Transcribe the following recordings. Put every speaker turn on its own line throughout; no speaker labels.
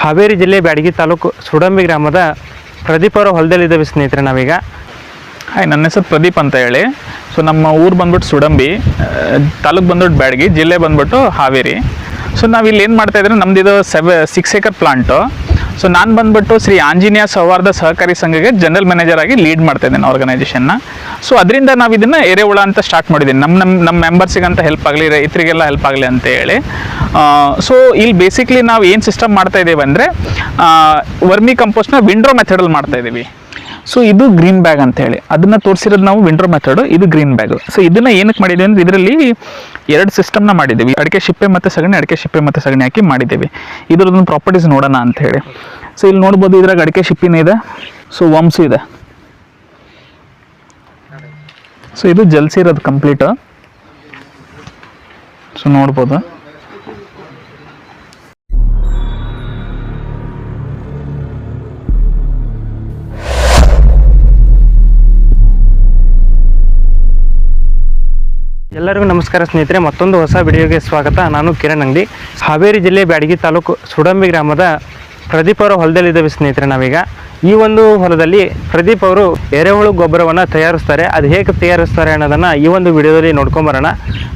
ಹಾವೇರಿ ಜಿಲ್ಲೆ ಬ್ಯಾಡಗಿ ತಾಲೂಕು ಸುಡಂಬಿ ಗ್ರಾಮದ ಪ್ರದೀಪ್ ಅವರ ಹೊಲದಲ್ಲಿದ್ದೇವೆ ಸ್ನೇಹಿತರೆ ನಾವೀಗ.
ಹಾಯ್ ನನ್ನ ಹೆಸರು ಪ್ರದೀಪ್ ಅಂತ ಹೇಳಿ. ಸೊ ನಮ್ಮ ಊರು ಬಂದ್ಬಿಟ್ಟು ಸುಡಂಬಿ ತಾಲೂಕು ಬಂದ್ಬಿಟ್ಟು ಬ್ಯಾಡಗಿ, ಜಿಲ್ಲೆ ಬಂದ್ಬಿಟ್ಟು ಹಾವೇರಿ. ಸೊ ನಾವು ಇಲ್ಲಿ ಏನು ಮಾಡ್ತಾ ಇದ್ರೆ ನಮ್ದು ಇದು ಸೆವೆ ಸಿಕ್ಸ್ ಏಕರ್ ಪ್ಲಾಂಟು ಸೊ ನಾನು ಬಂದ್ಬಿಟ್ಟು ಶ್ರೀ ಆಂಜನೇಯ ಸೌಹಾರ್ದ ಸಹಕಾರಿ ಸಂಘಕ್ಕೆ ಜನರಲ್ ಮ್ಯಾನೇಜರ್ ಆಗಿ ಲೀಡ್ ಮಾಡ್ತಾ ಇದ್ದೇನೆ ಆರ್ಗನೈಸೇಷನ್ನ ಸೊ ಅದರಿಂದ ನಾವು ಇದನ್ನು ಎರೆಹುಳ ಅಂತ ಸ್ಟಾರ್ಟ್ ಮಾಡಿದ್ದೀನಿ ನಮ್ಮ ನಮ್ಮ ನಮ್ಮ ಮೆಂಬರ್ಸಿಗಂತ ಹೆಲ್ಪ್ ಆಗಲಿ, ರೈತರಿಗೆಲ್ಲ ಹೆಲ್ಪ್ ಆಗಲಿ ಅಂತ ಹೇಳಿ. ಸೊ ಇಲ್ಲಿ ಬೇಸಿಕ್ಲಿ ನಾವು ಏನು ಸಿಸ್ಟಮ್ ಮಾಡ್ತಾ ಇದ್ದೇವೆ ಅಂದರೆ ವರ್ಮಿ ಕಂಪೋಸ್ಟ್ನ ವಿಂಡ್ರೋ ಮೆಥಡಲ್ಲಿ ಮಾಡ್ತಾ ಇದ್ದೀವಿ ಸೊ ಇದು ಗ್ರೀನ್ ಬ್ಯಾಗ್ ಅಂತ ಹೇಳಿ ಅದನ್ನ ತೋರಿಸಿರೋದು ನಾವು ವಿಂಡ್ರೋ ಮೆಥಡ್ ಇದು ಗ್ರೀನ್ ಬ್ಯಾಗ್ ಸೊ ಇದನ್ನ ಏನಕ್ಕೆ ಮಾಡಿದ್ದೀವಿ ಅಂದ್ರೆ ಇದರಲ್ಲಿ ಎರಡು ಸಿಸ್ಟಮ್ನ ಮಾಡಿದ್ದೀವಿ. ಅಡಿಕೆ ಶಿಪ್ಪೆ ಮತ್ತು ಸಗಣಿ, ಅಡಿಕೆ ಶಿಪ್ಪೆ ಮತ್ತು ಸಗಣಿ ಹಾಕಿ ಮಾಡಿದ್ದೀವಿ. ಇದ್ರದ್ದೊಂದು ಪ್ರಾಪರ್ಟೀಸ್ ನೋಡೋಣ ಅಂತ ಹೇಳಿ ಸೊ ಇಲ್ಲಿ ನೋಡ್ಬೋದು ಇದ್ರಾಗ ಅಡಿಕೆ ಶಿಪ್ಪಿನ ಇದೆ. ಸೊ ವಂಸು ಇದೆ. ಸೊ ಇದು ಜಲ್ಸಿರೋದು ಕಂಪ್ಲೀಟ್ ಸೊ ನೋಡ್ಬೋದು.
ಎಲ್ಲರಿಗೂ ನಮಸ್ಕಾರ ಸ್ನೇಹಿತರೆ, ಮತ್ತೊಂದು ಹೊಸ ವಿಡಿಯೋಗೆ ಸ್ವಾಗತ. ನಾನು ಕಿರಣ್ ಅಂಗಡಿ. ಹಾವೇರಿ ಜಿಲ್ಲೆ ಬ್ಯಾಡಗಿ ತಾಲೂಕು ಸುಡಂಬಿ ಗ್ರಾಮದ ಪ್ರದೀಪ್ ಅವರ ಹೊಲದಲ್ಲಿದ್ದೇವೆ ಸ್ನೇಹಿತರೆ ನಾವೀಗ. ಈ ಒಂದು ಹೊಲದಲ್ಲಿ ಪ್ರದೀಪ್ ಅವರು ಎರೆಹುಳು ಗೊಬ್ಬರವನ್ನು ತಯಾರಿಸ್ತಾರೆ. ಅದು ಹೇಗೆ ತಯಾರಿಸ್ತಾರೆ ಅನ್ನೋದನ್ನು ಈ ಒಂದು ವಿಡಿಯೋದಲ್ಲಿ ನೋಡ್ಕೊಂಬರೋಣ.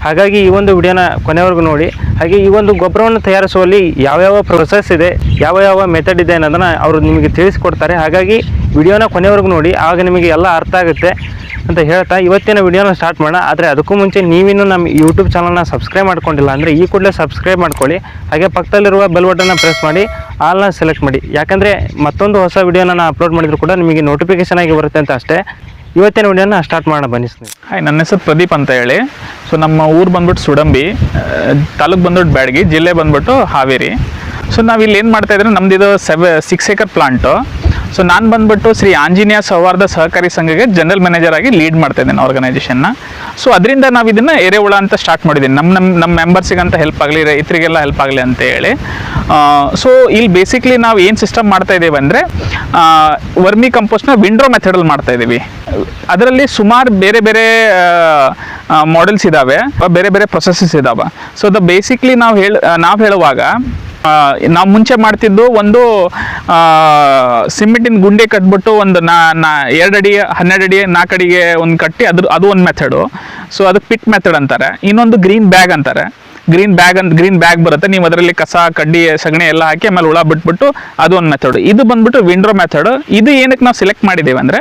ಹಾಗಾಗಿ ಈ ಒಂದು ವಿಡಿಯೋನ ಕೊನೆವರೆಗೂ ನೋಡಿ. ಹಾಗೆ ಈ ಒಂದು ಗೊಬ್ಬರವನ್ನು ತಯಾರಿಸುವಲ್ಲಿ ಯಾವ್ಯಾವ ಪ್ರೊಸೆಸ್ ಇದೆ ಯಾವ ಯಾವ ಮೆಥಡ್ ಇದೆ ಅನ್ನೋದನ್ನು ಅವರು ನಿಮಗೆ ತಿಳಿಸಿಕೊಡ್ತಾರೆ. ಹಾಗಾಗಿ ವಿಡಿಯೋನ ಕೊನೆವರೆಗೂ ನೋಡಿ. ಆಗ ನಿಮಗೆ ಎಲ್ಲ ಅರ್ಥ ಆಗುತ್ತೆ ಅಂತ ಹೇಳ್ತಾ ಇವತ್ತಿನ ವಿಡಿಯೋನ ಸ್ಟಾರ್ಟ್ ಮಾಡೋಣ. ಆದರೆ ಅದಕ್ಕೂ ಮುಂಚೆ ನೀವಿನ್ನೂ ನಮ್ಮ ಯೂಟ್ಯೂಬ್ ಚಾನಲ್ನ ಸಬ್ಸ್ಕ್ರೈಬ್ ಮಾಡ್ಕೊಂಡಿಲ್ಲ ಅಂದರೆ ಈ ಕೂಡಲೇ ಸಬ್ಸ್ಕ್ರೈಬ್ ಮಾಡ್ಕೊಳ್ಳಿ. ಹಾಗೆ ಪಕ್ಕದಲ್ಲಿರುವ ಬೆಲ್ ಬಟನ್ನ ಪ್ರೆಸ್ ಮಾಡಿ. ಆಲ್ನ ಸೆಲೆಕ್ಟ್ ಮಾಡಿ. ಯಾಕಂದರೆ ಮತ್ತೊಂದು ಹೊಸ ವಿಡಿಯೋನ ನಾನು ಅಪ್ಲೋಡ್ ಮಾಡಿದ್ರು ಕೂಡ ನಿಮಗೆ ನೋಟಿಫಿಕೇಶನ್ ಆಗಿ ಬರುತ್ತೆ ಅಂತ ಅಷ್ಟೇ. ಇವತ್ತಿನ ವಿಡಿಯೋನ ಸ್ಟಾರ್ಟ್ ಮಾಡೋಣ ಬನ್ನಿ
ಹಾಯ್, ನನ್ನ ಹೆಸರು ಪ್ರದೀಪ್ ಅಂತ ಹೇಳಿ. ಸೊ ನಮ್ಮ ಊರು ಬಂದ್ಬಿಟ್ಟು ಸುಡಂಬಿ ತಾಲೂಕು ಬಂದ್ಬಿಟ್ಟು ಬ್ಯಾಡಗಿ, ಜಿಲ್ಲೆ ಬಂದ್ಬಿಟ್ಟು ಹಾವೇರಿ. ಸೊ ನಾವು ಇಲ್ಲಿ ಏನು ಮಾಡ್ತಾಯಿದ್ರೆ ನಮ್ಮದಿದು seven six acre plant so ನಾನು ಬಂದ್ಬಿಟ್ಟು ಶ್ರೀ ಆಂಜನೇಯ ಸೌಹಾರ್ದ ಸಹಕಾರಿ ಸಂಘಕ್ಕೆ ಜನರಲ್ ಮ್ಯಾನೇಜರ್ ಆಗಿ ಲೀಡ್ ಮಾಡ್ತಾ ಇದ್ದೇನೆ ಆರ್ಗನೈಸೇಷನ್ನ ಸೊ ಅದರಿಂದ ನಾವು ಇದನ್ನು ಎರೆಹುಳ ಅಂತ ಸ್ಟಾರ್ಟ್ ಮಾಡಿದ್ದೀನಿ ನಮ್ಮ ನಮ್ಮ ನಮ್ಮ ಅಂತ ಹೆಲ್ಪ್ ಆಗಲಿ, ರೈತರಿಗೆಲ್ಲ ಹೆಲ್ಪ್ ಆಗಲಿ ಅಂತ ಹೇಳಿ. ಸೊ ಇಲ್ಲಿ ಬೇಸಿಕ್ಲಿ ನಾವು ಏನು ಸಿಸ್ಟಮ್ ಮಾಡ್ತಾ ಇದ್ದೇವೆ ಅಂದರೆ ವರ್ಮಿ ಕಂಪೋಸ್ಟ್ನ ವಿಂಡ್ರೋ ಮೆಥಡಲ್ಲಿ ಮಾಡ್ತಾ ಇದ್ದೀವಿ ಅದರಲ್ಲಿ ಸುಮಾರು ಬೇರೆ ಬೇರೆ ಮಾಡೆಲ್ಸ್ ಇದ್ದಾವೆ ಬೇರೆ ಬೇರೆ ಪ್ರೊಸೆಸಸ್ ಇದ್ದಾವೆ ಸೊ ದ ಬೇಸಿಕ್ಲಿ ನಾವು ಹೇಳ, ನಾವು ಹೇಳುವಾಗ ನಾವು ಮುಂಚೆ ಮಾಡ್ತಿದ್ದು ಒಂದು ಸಿಮೆಂಟಿನ ಗುಂಡೆ ಕಟ್ಬಿಟ್ಟು ಒಂದು ನಾ ನಾ ಎರಡು ಅಡಿ ಹನ್ನೆರಡು ಅಡಿ ನಾಲ್ಕು ಅಡಿಗೆ ಒಂದು ಕಟ್ಟಿ, ಅದ್ರ, ಅದು ಒಂದು ಮೆಥಡು ಸೊ ಅದಕ್ಕೆ ಪಿಟ್ ಮೆಥಡ್ ಅಂತಾರೆ. ಇನ್ನೊಂದು ಗ್ರೀನ್ ಬ್ಯಾಗ್ ಅಂತಾರೆ. ಗ್ರೀನ್ ಬ್ಯಾಗ್ ಅಂತ ಗ್ರೀನ್ ಬ್ಯಾಗ್ ಬರುತ್ತೆ. ನೀವು ಅದರಲ್ಲಿ ಕಸ, ಕಡ್ಡಿ, ಸಗಣಿ ಎಲ್ಲ ಹಾಕಿ ಆಮೇಲೆ ಹುಳ ಬಿಟ್ಬಿಟ್ಟು ಅದು ಒಂದು ಮೆಥಡ್ ಇದು ಬಂದ್ಬಿಟ್ಟು ವಿಂಡ್ರೋ ಮೆಥಡ್ ಇದು ಏನಕ್ಕೆ ನಾವು ಸೆಲೆಕ್ಟ್ ಮಾಡಿದ್ದೇವೆ ಅಂದರೆ,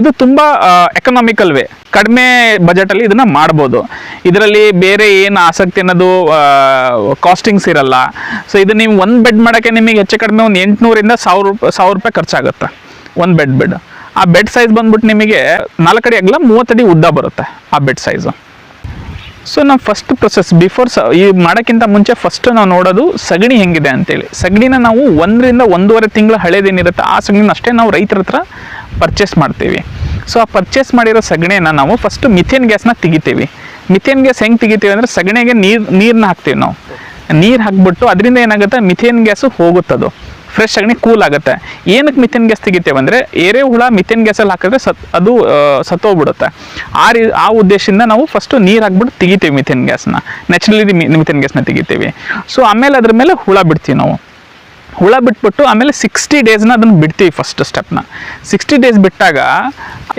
ಇದು ತುಂಬ ಎಕನಾಮಿಕಲ್ ವೇ ಕಡಿಮೆ ಬಜೆಟಲ್ಲಿ ಇದನ್ನು ಮಾಡ್ಬೋದು. ಇದರಲ್ಲಿ ಬೇರೆ ಏನು ಆಸಕ್ತಿ ಅನ್ನೋದು ಕಾಸ್ಟಿಂಗ್ಸ್ ಇರಲ್ಲ. ಸೊ ಇದು ನೀವು ಒಂದು ಬೆಡ್ ಮಾಡೋಕ್ಕೆ ನಿಮಗೆ ಹೆಚ್ಚು ಕಡಿಮೆ ಒಂದು ಎಂಟುನೂರಿಂದ ಸಾವಿರ ರೂಪಾಯಿ ಸಾವಿರ ರೂಪಾಯಿ ಖರ್ಚಾಗುತ್ತೆ. ಒಂದು ಬೆಡ್ ಬೆಡ್ ಆ ಬೆಡ್ ಸೈಜ್ ಬಂದ್ಬಿಟ್ಟು ನಿಮಗೆ ನಾಲ್ಕಡಿ ಅಗಲ ಮೂವತ್ತಡಿ ಉದ್ದ ಬರುತ್ತೆ, ಆ ಬೆಡ್ ಸೈಜು ಸೊ ನಾವು ಫಸ್ಟ್ ಪ್ರೊಸೆಸ್ ಬಿಫೋರ್ ಸ, ಈ ಮಾಡೋಕ್ಕಿಂತ ಮುಂಚೆ ಫಸ್ಟ್ ನಾವು ನೋಡೋದು ಸಗಣಿ ಹೆಂಗಿದೆ ಅಂತೇಳಿ. ಸಗಣಿನ ನಾವು ಒಂದರಿಂದ ಒಂದೂವರೆ ತಿಂಗಳ ಹಳೇದೇನಿರುತ್ತೆ, ಆ ಸಗಣಿನ ಅಷ್ಟೇ ನಾವು ರೈತರ ಹತ್ರ ಪರ್ಚೇಸ್ ಮಾಡ್ತೀವಿ. ಸೊ ಆ ಪರ್ಚೇಸ್ ಮಾಡಿರೋ ಸಗಣಿನ ನಾವು ಫಸ್ಟ್ ಮಿಥೇನ್ ಗ್ಯಾಸ್ನ ತೆಗಿತೀವಿ. ಮಿಥೇನ್ ಗ್ಯಾಸ್ ಹೆಂಗೆ ತೆಗಿತೀವಿ ಅಂದರೆ ಸಗಣಿಗೆ ನೀರು ನೀರನ್ನ ಹಾಕ್ತೀವಿ ನಾವು. ನೀರು ಹಾಕ್ಬಿಟ್ಟು ಅದರಿಂದ ಏನಾಗುತ್ತೆ? ಮಿಥೇನ್ ಗ್ಯಾಸು ಹೋಗುತ್ತದು. ಫ್ರೆಶ್ ಸಗಣಿ ಕೂಲ್ ಆಗುತ್ತೆ. ಏನಕ್ಕೆ ಮಿಥೇನ್ ಗ್ಯಾಸ್ ತೆಗಿತೇವೆ ಅಂದರೆ ಎರೆಹುಳ ಮಿಥೇನ್ ಗ್ಯಾಸಲ್ಲಿ ಹಾಕಿದ್ರೆ ಸತ್, ಅದು ಸತ್ತೋಗ್ಬಿಡುತ್ತೆ. ಆ ರೀ, ಆ ಉದ್ದೇಶದಿಂದ ನಾವು ಫಸ್ಟು ನೀರು ಹಾಕ್ಬಿಟ್ಟು ತೆಗಿತೀವಿ ಮಿಥೇನ್ ಗ್ಯಾಸ್ನ ನ್ಯಾಚುರಲಿ ಮಿಥೇನ್ ಗ್ಯಾಸ್ನ ತೆಗಿತೀವಿ. ಸೊ ಆಮೇಲೆ ಅದ್ರ ಮೇಲೆ ಹುಳ ಬಿಡ್ತೀವಿ ನಾವು. ಹುಳ ಬಿಟ್ಬಿಟ್ಟು ಆಮೇಲೆ ಸಿಕ್ಸ್ಟಿ ಡೇಸ್ನ ಅದನ್ನು ಬಿಡ್ತೀವಿ ಫಸ್ಟ್ ಸ್ಟೆಪ್ನ ಸಿಕ್ಸ್ಟಿ ಡೇಸ್ ಬಿಟ್ಟಾಗ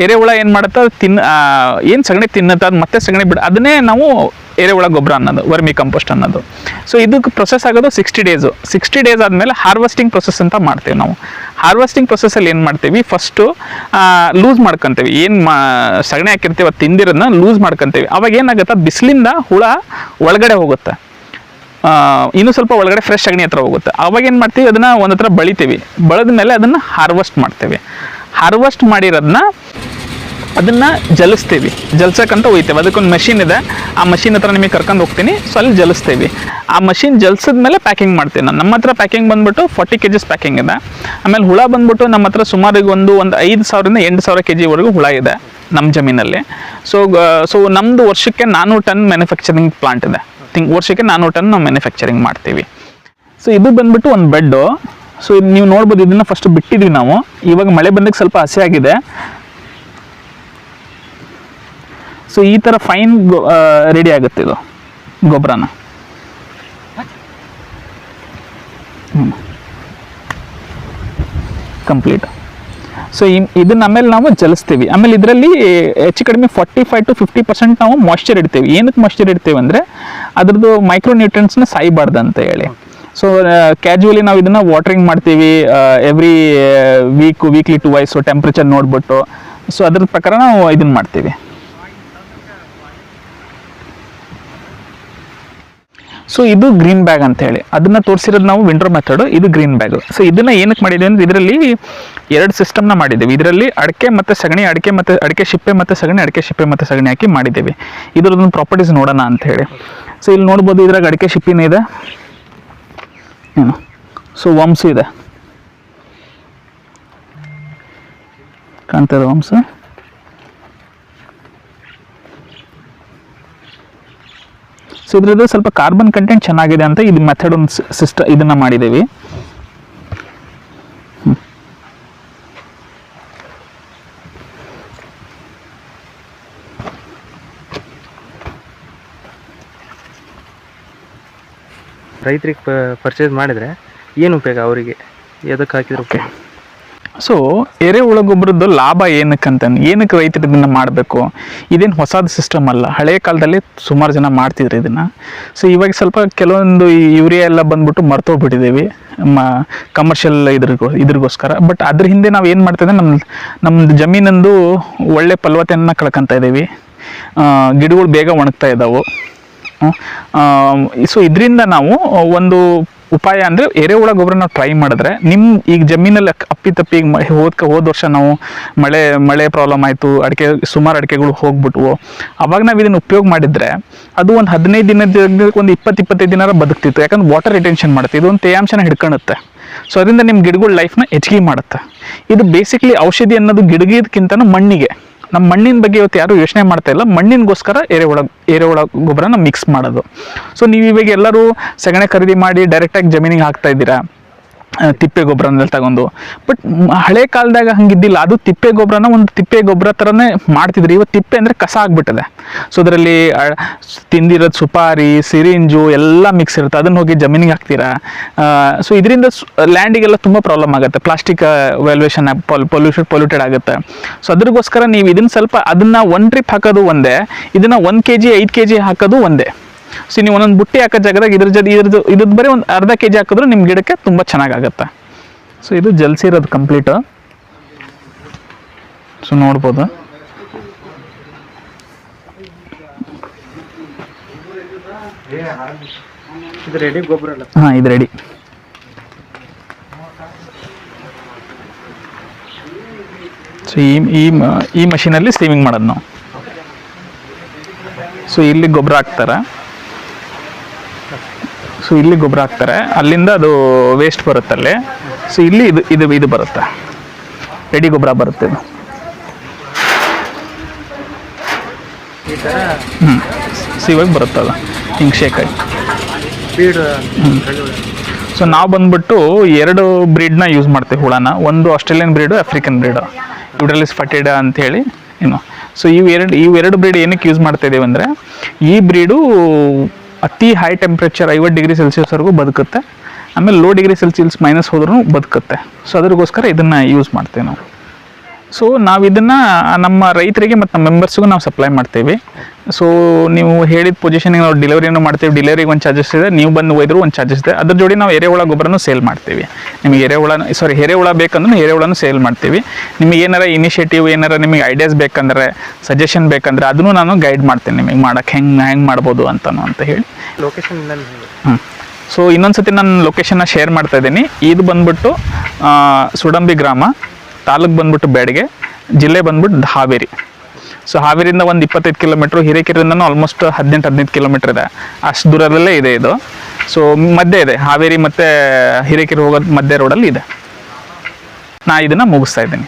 ಎರೆಹುಳ ಏನು ಮಾಡುತ್ತೆ? ಅದು ತಿನ್ನ ಏನು ಸಗಣಿ ತಿನ್ನುತ್ತೆ? ಅದು ಮತ್ತೆ ಸಗಣಿ ಬಿಡ, ಅದನ್ನೇ ನಾವು ಎರೆಹುಳ ಗೊಬ್ಬರ ಅನ್ನೋದು, ವರ್ಮಿ ಕಂಪೋಸ್ಟ್ ಅನ್ನೋದು. ಸೊ ಇದಕ್ಕೆ ಪ್ರೊಸೆಸ್ ಆಗೋದು ಸಿಕ್ಸ್ಟಿ ಡೇಸು ಸಿಕ್ಸ್ಟಿ ಡೇಸ್ ಆದಮೇಲೆ ಹಾರ್ವೆಸ್ಟಿಂಗ್ ಪ್ರೊಸೆಸ್ ಅಂತ ಮಾಡ್ತೀವಿ ನಾವು. ಹಾರ್ವೆಸ್ಟಿಂಗ್ ಪ್ರೊಸೆಸಲ್ಲಿ ಏನು ಮಾಡ್ತೀವಿ? ಫಸ್ಟು ಲೂಸ್ ಮಾಡ್ಕೊತೀವಿ. ಏನು ಮಾ, ಸಗಣಿ ಹಾಕಿರ್ತೀವಿ, ಅದು ತಿಂದಿರೋದನ್ನ ಲೂಸ್ ಮಾಡ್ಕೊತೀವಿ. ಅವಾಗ ಏನಾಗುತ್ತೆ? ಬಿಸಿಲಿಂದ ಹುಳ ಒಳಗಡೆ ಹೋಗುತ್ತೆ. ಇನ್ನು ಸ್ವಲ್ಪ ಒಳಗಡೆ ಫ್ರೆಶ್ ಸಗಣಿ ಹತ್ರ ಹೋಗುತ್ತೆ. ಅವಾಗ ಏನು ಮಾಡ್ತೀವಿ? ಅದನ್ನು ಒಂದು ಹತ್ರ ಬಳಿತೀವಿ. ಬಳದ ಮೇಲೆ ಅದನ್ನು ಹಾರ್ವೆಸ್ಟ್ ಮಾಡ್ತೀವಿ. ಹಾರ್ವೆಸ್ಟ್ ಮಾಡಿರೋದನ್ನ ಅದನ್ನ ಜಲಿಸ್ತೀವಿ. ಜಲ್ಸಕ್ಕಂತ ಒಯ್ತೇವೆ. ಅದಕ್ಕೊಂದು ಮಷಿನ್ ಇದೆ. ಆ ಮಷಿನ್ ಹತ್ರ ನಿಮಗೆ ಕರ್ಕೊಂಡು ಹೋಗ್ತೀನಿ. ಸೊ ಅಲ್ಲಿ ಜಲಿಸ್ತೀವಿ. ಆ ಮಷಿನ್ ಜಲ್ಸಿದ ಮೇಲೆ ಪ್ಯಾಕಿಂಗ್ ಮಾಡ್ತೀನಿ ನಾನು. ನಮ್ಮ ಹತ್ರ ಪ್ಯಾಕಿಂಗ್ ಬಂದ್ಬಿಟ್ಟು ಫಾರ್ಟಿ ಕೆ ಜಿಸ್ ಪ್ಯಾಕಿಂಗ್ ಇದೆ. ಆಮೇಲೆ ಹುಳ ಬಂದ್ಬಿಟ್ಟು ನಮ್ಮ ಹತ್ರ ಸುಮಾರು ಈಗ ಒಂದು ಒಂದು ಐದು ಸಾವಿರದಿಂದ ಎಂಟು ಸಾವಿರ ಕೆ ಜಿವರೆಗೂ ಹುಳ ಇದೆ ನಮ್ಮ ಜಮೀನಲ್ಲಿ. ಸೊ ಸೊ ನಮ್ಮದು ವರ್ಷಕ್ಕೆ ನಾನ್ನೂರು ಟನ್ ಮ್ಯಾನುಫ್ಯಾಕ್ಚರಿಂಗ್ ಪ್ಲಾಂಟ್ ಇದೆ. ತಿಂಗ್, ವರ್ಷಕ್ಕೆ ನಾನ್ನೂರು ಟನ್ ನಾವು ಮ್ಯಾನುಫ್ಯಾಕ್ಚರಿಂಗ್ ಮಾಡ್ತೀವಿ. ಸೊ ಇದು ಬಂದ್ಬಿಟ್ಟು ಒಂದು ಬೆಡ್ಡು. ಸೊ ನೀವು ನೋಡ್ಬೋದು, ಇದನ್ನು ಫಸ್ಟ್ ಬಿಟ್ಟಿದ್ವಿ ನಾವು. ಇವಾಗ ಮಳೆ ಬಂದಕ್ಕೆ ಸ್ವಲ್ಪ ಹಸಿಯಾಗಿದೆ ಸೊ ಈ ಥರ ಫೈನ್ ರೆಡಿ ಆಗುತ್ತೆ ಇದು. ಗೊಬ್ಬರನ. ಕಂಪ್ಲೀಟ್ ಸೊ ಇದನ್ನ ಆಮೇಲೆ ನಾವು ಜಲಿಸ್ತೀವಿ. ಆಮೇಲೆ ಇದರಲ್ಲಿ ಹೆಚ್ಚು ಕಡಿಮೆ forty five to fifty percent ನಾವು ಮಾಯ್ಶ್ಚರ್ ಇಡ್ತೀವಿ. ಏನಕ್ಕೆ ಮಾಯ್ಶ್ಚರ್ ಇಡ್ತೀವಿ ಅಂದರೆ ಅದ್ರದ್ದು ಮೈಕ್ರೋ ನ್ಯೂಟ್ರಿಯೆಂಟ್ಸ್ನ ಸಾಯಬಾರ್ದು ಅಂತ ಹೇಳಿ ಸೊ ಕ್ಯಾಜುವಲಿ ನಾವು ಇದನ್ನು ವಾಟ್ರಿಂಗ್ ಮಾಡ್ತೀವಿ. Every week weekly twice temperature ನೋಡ್ಬಿಟ್ಟು. ಸೊ ಅದ್ರ ಪ್ರಕಾರ ನಾವು ಇದನ್ನ ಮಾಡ್ತೀವಿ. ಸೊ ಇದು ಗ್ರೀನ್ ಬ್ಯಾಗ್ ಅಂತ ಹೇಳಿ ಅದನ್ನ ತೋರಿಸಿರೋದು ನಾವು ವಿಂಡ್ರೋ ಮೆಥಡ್ ಇದು ಗ್ರೀನ್ ಬ್ಯಾಗ್ ಸೊ ಇದನ್ನ ಏನಕ್ಕೆ ಮಾಡಿದ್ವಿ ಅಂದ್ರೆ ಇದರಲ್ಲಿ ಎರಡು ಸಿಸ್ಟಮ್ನ ಮಾಡಿದ್ದೀವಿ ಇದರಲ್ಲಿ ಅಡಿಕೆ ಮತ್ತೆ ಸಗಣಿ, ಅಡಿಕೆ ಮತ್ತೆ, ಅಡಿಕೆ ಶಿಪ್ಪೆ ಮತ್ತೆ ಸಗಣಿ, ಅಡಿಕೆ ಶಿಪ್ಪೆ ಮತ್ತೆ ಸಗಣಿ ಹಾಕಿ ಮಾಡಿದ್ದೀವಿ ಇದರದೊಂದು ಪ್ರಾಪರ್ಟೀಸ್ ನೋಡೋಣ ಅಂತ ಹೇಳಿ ಸೊ ಇಲ್ಲಿ ನೋಡ್ಬೋದು ಇದ್ರಾಗ ಅಡಿಕೆ ಶಿಪ್ಪಿನ ಇದೆ. ಏನು? ಸೊ ವಂಶ ಇದೆ. ಕಾಣ್ತದೆ ವಂಶ ಸೊ ಇದ್ರದ್ದು ಸ್ವಲ್ಪ ಕಾರ್ಬನ್ ಕಂಟೆಂಟ್ ಚೆನ್ನಾಗಿದೆ ಅಂತ ಇದು ಮೆಥಡ್ ಒಂದು ಸಿಸ್ಟ ಇದನ್ನ ಮಾಡಿದ್ದೀವಿ.
ರೈತರಿಗೆ ಪರ್ಚೇಸ್ ಮಾಡಿದರೆ ಏನು ಉಪಯೋಗ ಅವರಿಗೆ? ಎದಕ್ಕೆ ಹಾಕಿದ್ರು
ಓಕೆ ಸೊ ಎರೆಹುಳ ಗೊಬ್ಬರದ್ದು ಲಾಭ ಏನಕ್ಕಂತ ಏನಕ್ಕೆ ರೈತರು ಇದನ್ನು ಮಾಡಬೇಕು? ಇದೇನು ಹೊಸದು ಸಿಸ್ಟಮ್ ಅಲ್ಲ. ಹಳೆಯ ಕಾಲದಲ್ಲಿ ಸುಮಾರು ಜನ ಮಾಡ್ತಿದ್ರು ಇದನ್ನು. ಸೊ ಇವಾಗ ಸ್ವಲ್ಪ ಕೆಲವೊಂದು ಈ ಯೂರಿಯಾ ಎಲ್ಲ ಬಂದ್ಬಿಟ್ಟು ಮರ್ತೋಗ್ಬಿಟ್ಟಿದ್ದೀವಿ ಮ ಕಮರ್ಷಿಯಲ್ ಇದ್ರಿಗೋ, ಇದ್ರಿಗೋಸ್ಕರ. ಬಟ್ ಅದ್ರ ಹಿಂದೆ ನಾವು ಏನು ಮಾಡ್ತಿದ್ದೆ ನಮ್ಮ ನಮ್ಮದು ಜಮೀನಂದು ಒಳ್ಳೆ ಫಲವತ್ತೆಯನ್ನು ಕಳ್ಕೊತಾ ಇದ್ದೀವಿ. ಗಿಡಗಳು ಬೇಗ ಒಣಗ್ತಾ ಇದ್ದಾವೆ ಸೊ ಇದರಿಂದ ನಾವು ಒಂದು ಉಪಾಯ ಅಂದರೆ ಎರೆಹುಳ ಗೊಬ್ಬರ ನಾವು ಟ್ರೈ ಮಾಡಿದ್ರೆ ನಿಮ್ಮ ಈಗ ಜಮೀನಲ್ಲಿ ಅಪ್ಪಿ ತಪ್ಪಿ ಹೋದ್ ಹೋದ ವರ್ಷ ನಾವು ಮಳೆ ಮಳೆ ಪ್ರಾಬ್ಲಮ್ ಆಯಿತು, ಅಡಿಕೆ ಸುಮಾರು ಅಡಿಕೆಗಳು ಹೋಗ್ಬಿಟ್ವು. ಅವಾಗ ನಾವು ಇದನ್ನು ಉಪಯೋಗ ಮಾಡಿದರೆ ಅದು ಒಂದು ಹದಿನೈದು ದಿನದ ಒಂದು ಇಪ್ಪತ್ತು ಇಪ್ಪತ್ತೈದು ದಿನ ಬದುಕ್ತಿತ್ತು. ಯಾಕಂದ್ರೆ ವಾಟರ್ ರಿಟೆನ್ಷನ್ ಮಾಡುತ್ತೆ. ಇದು ಒಂದು ತೇಯಾಂಶನ ಹಿಡ್ಕೊಳುತ್ತೆ ಸೊ ಅದರಿಂದ ನಿಮ್ಮ ಗಿಡಗಳ ಲೈಫ್ನ ಹೆಚ್ಚಿಗೆ ಮಾಡುತ್ತೆ. ಇದು ಬೇಸಿಕ್ಲಿ ಔಷಧಿ ಅನ್ನೋದು ಗಿಡಗಿದಕ್ಕಿಂತ ಮಣ್ಣಿಗೆ. ನಮ್ಮ ಮಣ್ಣಿನ ಬಗ್ಗೆ ಇವತ್ತು ಯಾರು ಯೋಚನೆ ಮಾಡ್ತಾ ಇಲ್ಲ. ಮಣ್ಣಿನಗೋಸ್ಕರ ಎರೆಹುಳ ಎರೆಹುಳ ಗೊಬ್ಬರನ ಮಿಕ್ಸ್ ಮಾಡೋದು. ಸೊ ನೀವು ಇವಾಗ ಎಲ್ಲರೂ ಸಗಣಿ ಖರೀದಿ ಮಾಡಿ ಡೈರೆಕ್ಟಾಗಿ ಜಮೀನಿಗೆ ಹಾಕ್ತಾ ಇದ್ದೀರಾ? ತಿಪ್ಪೆ ಗೊಬ್ಬರನಲ್ಲಿ ತಗೊಂಡು. ಬಟ್ ಹಳೆ ಕಾಲದಾಗ ಹಂಗಿದ್ದಿಲ್ಲ. ಅದು ತಿಪ್ಪೆ ಗೊಬ್ಬರನ ಒಂದು ತಿಪ್ಪೆ ಗೊಬ್ಬರ ಥರನೇ ಮಾಡ್ತಿದ್ರು. ಇವತ್ತು ತಿಪ್ಪೆ ಅಂದರೆ ಕಸ ಆಗ್ಬಿಟ್ಟಿದೆ. ಸೊ ಅದರಲ್ಲಿ ತಿಂದಿರೋದು ಸುಪಾರಿ, ಸಿರಿಂಜು ಎಲ್ಲ ಮಿಕ್ಸ್ ಇರುತ್ತೆ. ಅದನ್ನ ಹೋಗಿ ಜಮೀನಿಗೆ ಹಾಕ್ತೀರಾ? ಸೊ ಇದರಿಂದ ಲ್ಯಾಂಡಿಗೆಲ್ಲ ತುಂಬ ಪ್ರಾಬ್ಲಮ್ ಆಗುತ್ತೆ. ಪ್ಲಾಸ್ಟಿಕ್ ವ್ಯಾಲ್ಯೂಯೇಷನ್ ಪೊಲ್ಯೂಷನ್ ಪೊಲ್ಯೂಟೆಡ್ ಆಗುತ್ತೆ. ಸೊ ಅದ್ರಗೋಸ್ಕರ ನೀವು ಇದನ್ನ ಸ್ವಲ್ಪ, ಅದನ್ನ ಒನ್ ಟ್ರಿಪ್ ಹಾಕೋದು ಒಂದೇ. ಇದನ್ನ ಒಂದು ಕೆ ಜಿ ಐದು ಕೆ ಜಿ ಹಾಕೋದು ಒಂದೇ. ಸೊ ನೀವು ಒಂದೊಂದು ಬುಟ್ಟಿ ಹಾಕೋ ಜಾಗದಾಗ ಇದ್ರ ಜೊತೆ ಇದ್ರದ್ದು ಇದ್ರದ್ದು ಬರೀ ಒಂದು ಅರ್ಧ ಕೆ ಜಿ ಹಾಕಿದ್ರು ನಿಮ್ಮ ಗಿಡಕ್ಕೆ ತುಂಬ ಚೆನ್ನಾಗಾಗತ್ತೆ. ಸೊ ಇದು ಜಲ್ಸಿ ಇರೋದು ಕಂಪ್ಲೀಟ್ ಸೊ ನೋಡ್ಬೋದು. ಹಾಂ ಇದು ರೆಡಿ ಸೊ ಈ ಈ ಈ ಮಷೀನಲ್ಲಿ ಸೇವಿಂಗ್ ಮಾಡೋದು ನಾವು. ಸೊ ಇಲ್ಲಿ ಗೊಬ್ಬರ ಹಾಕ್ತಾರೆ. ಸೊ ಇಲ್ಲಿ ಗೊಬ್ಬರ ಹಾಕ್ತಾರೆ. ಅಲ್ಲಿಂದ ಅದು ವೇಸ್ಟ್ ಬರುತ್ತೆ ಅಲ್ಲಿ. ಸೊ ಇಲ್ಲಿ ಇದು ಇದು ಇದು ಬರುತ್ತೆ. ರೆಡಿ ಗೊಬ್ಬರ ಬರುತ್ತೆ ಇದು. ಹ್ಞೂ ಸೊ ಇವಾಗ ಬರುತ್ತಲ್ಲ ಹಿಂಗೆ ಶೇಕ್ ಆಗಿ
ಸ್ಪೀಡ್
ಸೊ ನಾವು ಬಂದ್ಬಿಟ್ಟು ಎರಡು ಬ್ರೀಡ್ನ ಯೂಸ್ ಮಾಡ್ತೀವಿ ಹುಳನ. ಒಂದು ಆಸ್ಟ್ರೇಲಿಯನ್ ಬ್ರೀಡು ಆಫ್ರಿಕನ್ ಬ್ರೀಡು ಯುಡಲಿಸ್ ಫಟೇಡ ಅಂತೇಳಿ ಏನು. ಸೊ ಇವು ಎರಡು ಇವೆರಡು ಬ್ರೀಡ್ ಏನಕ್ಕೆ ಯೂಸ್ ಮಾಡ್ತಾ ಇದ್ದೀವಿ ಅಂದರೆ ಈ ಬ್ರೀಡು ಅತಿ ಹೈ ಟೆಂಪ್ರೇಚರ್ ಐವತ್ತು ಡಿಗ್ರಿ ಸೆಲ್ಸಿಯಸ್ವರೆಗೂ ಬದುಕುತ್ತೆ. ಆಮೇಲೆ ಲೋ ಡಿಗ್ರಿ ಸೆಲ್ಸಿಯಸ್ ಮೈನಸ್ ಹೋದ್ರೂ ಬದುಕುತ್ತೆ. ಸೊ ಅದಕ್ಕೋಸ್ಕರ ಇದನ್ನು ಯೂಸ್ ಮಾಡ್ತೇವೆ ನಾವು. ಸೊ ನಾವು ಇದನ್ನು ನಮ್ಮ ರೈತರಿಗೆ ಮತ್ತು ನಮ್ಮ ಮೆಂಬರ್ಸ್ಗೂ ನಾವು ಸಪ್ಲೈ ಮಾಡ್ತೀವಿ. ಸೊ ನೀವು ಹೇಳಿದ ಪೊಸಿಷನ್ಗೆ ನಾವು ಡೆಲಿವರಿನೂ ಮಾಡ್ತೀವಿ. ಡೆಲಿವರಿಗೆ ಒಂದು ಚಾರ್ಜಸ್ ಇದೆ. ನೀವು ಬಂದು ಒಯ್ದ್ರು ಒಂದು ಚಾರ್ಜಸ್ ಇದೆ. ಅದ್ರ ಜೋಡಿ ನಾವು ಎರೆಹುಳ ಗೊಬ್ಬರನೂ ಸೇಲ್ ಮಾಡ್ತೀವಿ. ನಿಮಗೆ ಎರೆಹುಳ ಸಾರಿ ಎರೆಹುಳ ಬೇಕಂದ್ರೆ ಎರೆಹುಳನೂ ಸೇಲ್ ಮಾಡ್ತೀವಿ. ನಿಮಗೆ ಏನಾರ ಇನಿಷಿಯೇಟಿವ್ ಏನಾರ ನಿಮಗೆ ಐಡಿಯಾಸ್ ಬೇಕಂದ್ರೆ ಸಜೆಷನ್ ಬೇಕಂದ್ರೆ ಅದನ್ನು ನಾನು ಗೈಡ್ ಮಾಡ್ತೀನಿ ನಿಮಗೆ. ಮಾಡೋಕ್ಕೆ ಹೆಂಗೆ ಹೆಂಗೆ ಮಾಡ್ಬೋದು ಅಂತನೂ ಅಂತ ಹೇಳಿ.
ಲೊಕೇಶನ್
ಹ್ಞೂ ಸೊ ಇನ್ನೊಂದ್ಸತಿ ನಾನು ಲೊಕೇಶನ್ನ ಶೇರ್ ಮಾಡ್ತಾ ಇದ್ದೀನಿ. ಇದು ಬಂದ್ಬಿಟ್ಟು ಸುಡಂಬಿ ಗ್ರಾಮ. ತಾಲೂಕು ಬಂದ್ಬಿಟ್ಟು ಬೇಡಗೆ ಜಿಲ್ಲೆ ಬಂದ್ಬಿಟ್ಟು ಹಾವೇರಿ. ಸೊ ಹಾವೇರಿಯಿಂದ ಒಂದು ಇಪ್ಪತ್ತೈದು ಕಿಲೋಮೀಟ್ರ್, ಹಿರೇಕೆರೆಯಿಂದನೂ ಆಲ್ಮೋಸ್ಟ್ ಹದಿನೆಂಟು, ಹದಿನೈದು ಕಿಲೋಮೀಟ್ರ್ ಇದೆ. ಅಷ್ಟು ದೂರದಲ್ಲೇ ಇದೆ ಇದು. ಸೊ ಮಧ್ಯೆ ಇದೆ. ಹಾವೇರಿ ಮತ್ತು ಹಿರೇಕೆರೆ ಹೋಗೋದು ಮಧ್ಯೆ ರೋಡಲ್ಲಿ ಇದೆ. ನಾ ಇದನ್ನು ಮುಗಿಸ್ತಾ ಇದ್ದೀನಿ.